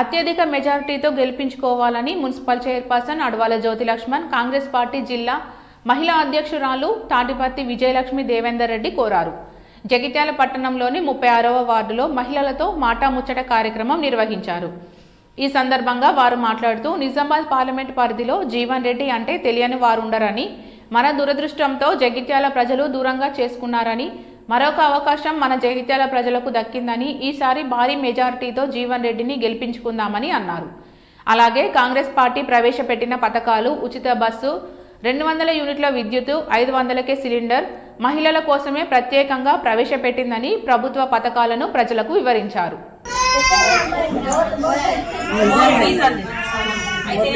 అత్యధిక మెజారిటీతో గెలిపించుకోవాలని municipal chairperson Adavala Jyothi Laxman Congress party జిల్లా మహిళా అధ్యక్షురాలు తాటిపత్తి విజయలక్ష్మి దేవేందర్ రెడ్డి కోరారు. జగిత్యాల పట్టణంలోని ముప్పై ఆరవ వార్డులో మహిళలతో మాటాముచ్చట కార్యక్రమం నిర్వహించారు. ఈ సందర్భంగా వారు మాట్లాడుతూ నిజామాబాద్ పార్లమెంట్ పరిధిలో జీవన్ రెడ్డి అంటే తెలియని వారు ఉండరని మన దురదృష్టంతో జగిత్యాల ప్రజలు దూరంగా చేసుకున్నారని మరొక అవకాశం మన జగిత్యాల ప్రజలకు దక్కిందని ఈసారి భారీ మెజారిటీతో జీవన్ రెడ్డిని గెలిపించుకుందామని అన్నారు. అలాగే కాంగ్రెస్ పార్టీ ప్రవేశపెట్టిన పథకాలు ఉచిత బస్సు రెండు వందల యూనిట్ల విద్యుత్ ఐదు వందలకే సిలిండర్ మహిళల కోసమే ప్రత్యేకంగా ప్రవేశపెట్టిందని ప్రభుత్వ పథకాలను ప్రజలకు వివరించారు. అయితే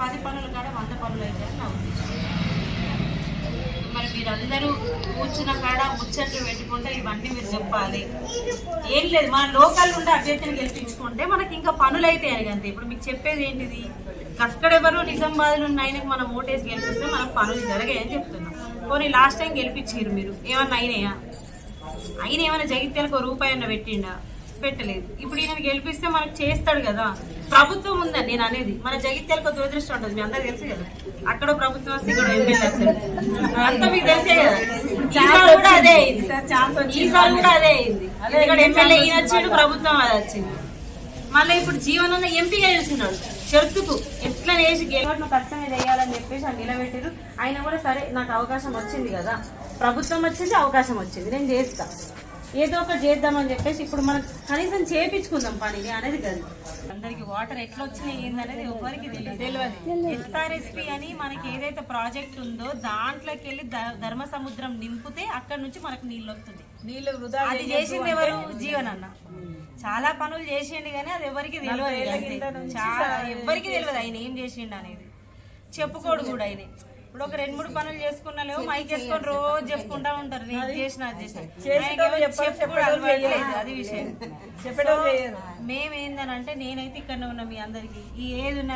పది పనులు కాడ వంద పనులు అయితే మరి మీరందరూ కూర్చున్న కాడ ముచ్చట్లు పెట్టుకుంటే ఇవన్నీ మీరు చెప్పాలి. ఏం లేదు మన లోకల్ నుండి అభ్యర్థిని గెలిపించుకుంటే మనకి ఇంకా పనులు అయితే అంతే. ఇప్పుడు మీకు చెప్పేది ఏంటిది? అక్కడెవరు నిజామాబాద్ నుండి ఆయనకు మనం ఓటేసి గెలిపిస్తే మనకు పనులు జరగాయని చెప్తున్నాం. పోనీ లాస్ట్ టైం గెలిపించారు మీరు? ఏమన్నా అయినాయా? అయినా ఏమైనా జగిత్యాలకు ఒక రూపాయి అన్న పెట్టిండా? పెట్టలేదు ఇప్పుడు ఈయన గెలిపిస్తే మనకు చేస్తాడు కదా. ప్రభుత్వం ఉందని నేను అనేది. మన జగిత్యాలకు దురదృష్టం ఉంటుంది. మీ అందరికి తెలుసు కదా. అక్కడ ప్రభుత్వం వస్తే ఇక్కడ ఎమ్మెల్యే వస్తాడు అంతా మీకు తెలిసే కదా. ఈసారి కూడా అదే అయింది. ఈసారి కూడా అదే అయింది. ఇక్కడ ఎమ్మెల్యే ఈయన వచ్చాడు ప్రభుత్వం అది వచ్చింది. మళ్ళీ ఇప్పుడు జీవనంలో ఎంపీగా చేస్తున్నాడు చెరుకుకు ఎట్లా వేసి గెలవడం ఖచ్చితంగా చేయాలని చెప్పేసి ఆయన నిలబెట్టారు ఆయన కూడా సరే నాకు అవకాశం వచ్చింది కదా. ప్రభుత్వం వచ్చింది అవకాశం వచ్చింది. నేను చేస్తా. ఏదో ఒకటి చేద్దామని చెప్పేసి ఇప్పుడు మనం కనీసం చేపించుకుందాం పనిని అనేది కాదు. అందరికి వాటర్ ఎట్లా వచ్చినాయి ఏందనేది ఎవరికి తెలియదు. తెలియదు. ఎస్ఆర్ఎస్పి అని మనకి ఏదైతే ప్రాజెక్ట్ ఉందో దాంట్లోకి వెళ్ళి ధర్మ సముద్రం నింపితే అక్కడ నుంచి మనకు నీళ్ళు వస్తుంది. నీళ్ళు వృధా అది చేసింది ఎవరు? జీవన్ అన్న చాలా పనులు చేసిండు కానీ అది ఎవరికి తెలియదు. చాలా ఎవరికి తెలియదు ఆయన ఏం చేసిండు అనేది. చెప్పుకోడు కూడా ఆయన. ఇప్పుడు ఒక రెండు మూడు పనులు చేసుకున్నా లేవు మైక్ వేసుకొని రోజు చెప్పుకుంటా ఉంటారు నేను చేసిన అది చేసిన. అది విషయం. మేమేందనంటే నేనైతే ఇక్కడ ఉన్న మీ అందరికి ఈ ఏది